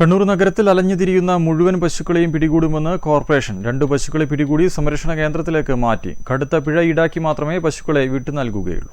കണ്ണൂർ നഗരത്തിൽ അലഞ്ഞുതിരിയുന്ന മുഴുവൻ പശുക്കളെയും പിടികൂടുമെന്ന് കോർപ്പറേഷൻ. രണ്ടു പശുക്കളെ പിടികൂടി സംരക്ഷണ കേന്ദ്രത്തിലേക്ക് മാറ്റി. കടുത്ത പിഴ ഈടാക്കി മാത്രമേ പശുക്കളെ വിട്ടു നൽകുകയുള്ളൂ.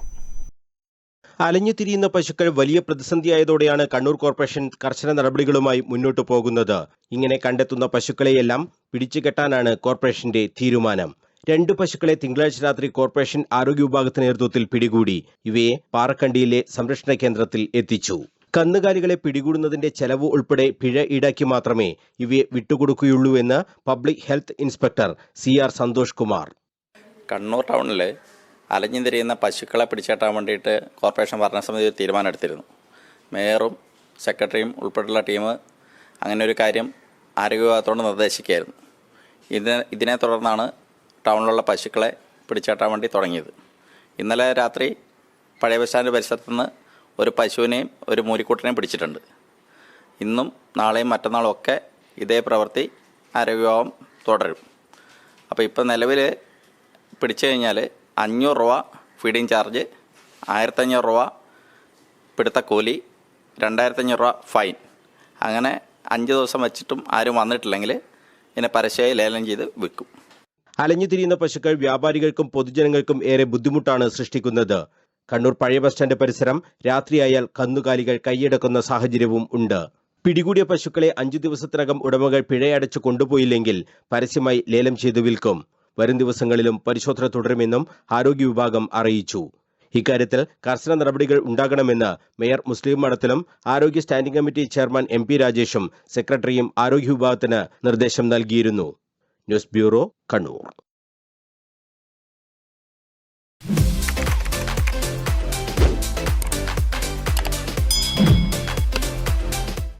അലഞ്ഞു തിരിയുന്ന പശുക്കൾ വലിയ പ്രതിസന്ധിയായതോടെയാണ് കണ്ണൂർ കോർപ്പറേഷൻ കർശന നടപടികളുമായി മുന്നോട്ടു പോകുന്നത്. ഇങ്ങനെ കണ്ടെത്തുന്ന പശുക്കളെയെല്ലാം പിടിച്ചുകെട്ടാനാണ് കോർപ്പറേഷന്റെ തീരുമാനം. രണ്ട് പശുക്കളെ തിങ്കളാഴ്ച രാത്രി കോർപ്പറേഷൻ ആരോഗ്യ വിഭാഗത്തിന്റെ നേതൃത്വത്തിൽ പിടികൂടി. ഇവയെ പാറക്കണ്ടിയിലെ സംരക്ഷണ കേന്ദ്രത്തിൽ എത്തിച്ചു. കന്നുകാലികളെ പിടികൂടുന്നതിന്റെ ചെലവ് ഉൾപ്പെടെ പിഴ ഈടാക്കി മാത്രമേ ഇവയെ വിട്ടുകൊടുക്കുകയുള്ളൂ എന്ന് public health inspector C R Santhosh Kumar. Kannur ടൗണിൽ അലഞ്ഞു തിരിയുന്ന പശുക്കളെ പിടിച്ചേട്ടാൻ വേണ്ടിയിട്ട് കോർപ്പറേഷൻ ഭരണസമിതി തീരുമാനമെടുത്തിരുന്നു. മേയറും സെക്രട്ടറിയും ഉൾപ്പെട്ടുള്ള ടീം അങ്ങനെ ഒരു കാര്യം ആരോഗ്യ വിഭാഗത്തോട് നിർദ്ദേശിക്കുകയായിരുന്നു. ഇതിനെ ഇതിനെ തുടർന്നാണ് ടൗണിലുള്ള പശുക്കളെ പിടിച്ചേട്ടാൻ വേണ്ടി തുടങ്ങിയത്. ഇന്നലെ രാത്രി പഴയ ബസ് സ്റ്റാൻഡ് പരിസരത്ത് നിന്ന് ഒരു പശുവിനെയും ഒരു മൂരിക്കൂട്ടനെയും പിടിച്ചിട്ടുണ്ട്. ഇന്നും നാളെയും മറ്റന്നാളും ഒക്കെ ഇതേ പ്രവൃത്തി ആരോഗ്യവിഭാഗം തുടരും. അപ്പോൾ ഇപ്പോൾ നിലവിൽ പിടിച്ചു കഴിഞ്ഞാൽ അഞ്ഞൂറ് രൂപ ഫീഡിങ് ചാർജ് ആയിരത്തഞ്ഞൂറ് രൂപ പിടുത്ത കൂലി രണ്ടായിരത്തഞ്ഞൂറ് രൂപ ഫൈൻ അങ്ങനെ അഞ്ച് ദിവസം വെച്ചിട്ടും ആരും വന്നിട്ടില്ലെങ്കിൽ ഇതിനെ പരസ്യമായി ലേലം ചെയ്ത് വിൽക്കും. അലഞ്ഞു തിരിയുന്ന പശുക്കൾ വ്യാപാരികൾക്കും പൊതുജനങ്ങൾക്കും ഏറെ ബുദ്ധിമുട്ടാണ് സൃഷ്ടിക്കുന്നത്. കണ്ണൂർ പഴയ ബസ് സ്റ്റാൻഡ് പരിസരം രാത്രിയായാൽ കന്നുകാലികൾ കൈയടക്കുന്ന സാഹചര്യവും ഉണ്ട്. പിടികൂടിയ പശുക്കളെ അഞ്ചു ദിവസത്തിനകം ഉടമകൾ പിഴയടച്ച് കൊണ്ടുപോയില്ലെങ്കിൽ പരസ്യമായി ലേലം ചെയ്തു വിൽക്കും. വരും ദിവസങ്ങളിലും പരിശോധന തുടരുമെന്നും ആരോഗ്യ വിഭാഗം അറിയിച്ചു. ഇക്കാര്യത്തിൽ കർശന നടപടികൾ ഉണ്ടാകണമെന്ന് മേയർ മുസ്ലിം മഠത്തിലും ആരോഗ്യ standing committee chairman M P രാജേഷും സെക്രട്ടറിയും ആരോഗ്യ വിഭാഗത്തിന് നിർദ്ദേശം നൽകിയിരുന്നു. News bureau Kannur.